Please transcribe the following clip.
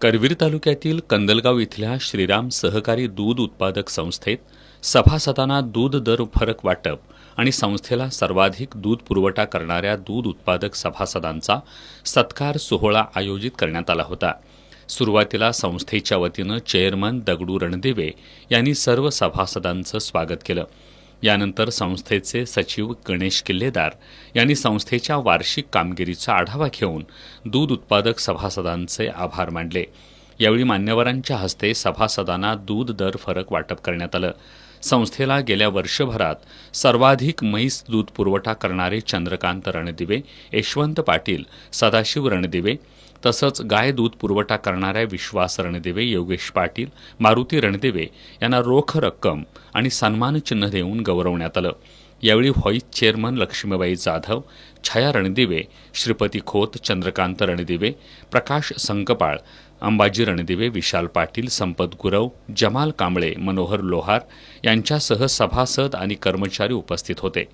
करवीर तालुक्यातील कंदलगाव इथल्या श्रीराम सहकारी दूध उत्पादक संस्थेत सभासदांना दूध दर फरक वाटप आणि संस्थेला सर्वाधिक दूध पुरवठा करणाऱ्या दूध उत्पादक सभासदांचा सत्कार सोहळा आयोजित करण्यात आला होता. सुरुवातीला संस्थेच्या वतीनं चेअरमन दगडू रणदिवे यांनी सर्व सभासदांचं स्वागत केलं. यानंतर संस्थेचे सचिव गणेश किल्लेदार यांनी संस्थेच्या वार्षिक कामगिरीचा आढावा घेऊन दूध उत्पादक सभासदांचे आभार मानले. यावेळी मान्यवरांच्या हस्ते सभासदांना दूध दर फरक वाटप करण्यात आलं. संस्थेला गेल्या वर्षभरात सर्वाधिक म्हैस दूध पुरवठा करणारे चंद्रकांत रणदिवे यशवंत पाटील सदाशिव रणदिवे तसंच गाय दूध पुरवठा करणाऱ्या विश्वास रणदिवे योगेश पाटील मारुती रणदिवे यांना रोख रक्कम आणि सन्मानचिन्ह देऊन गौरवण्यात आलं. यावेळी व्हॉईस चेअरमन लक्ष्मीबाई जाधव छाया रणदिवे श्रीपती खोत चंद्रकांत रणदिवे प्रकाश संकपाळ अंबाजी रणदिवे विशाल पाटील संपत गुरव जमाल कांबळे मनोहर लोहार यांच्यासह सभासद आणि कर्मचारी उपस्थित होते.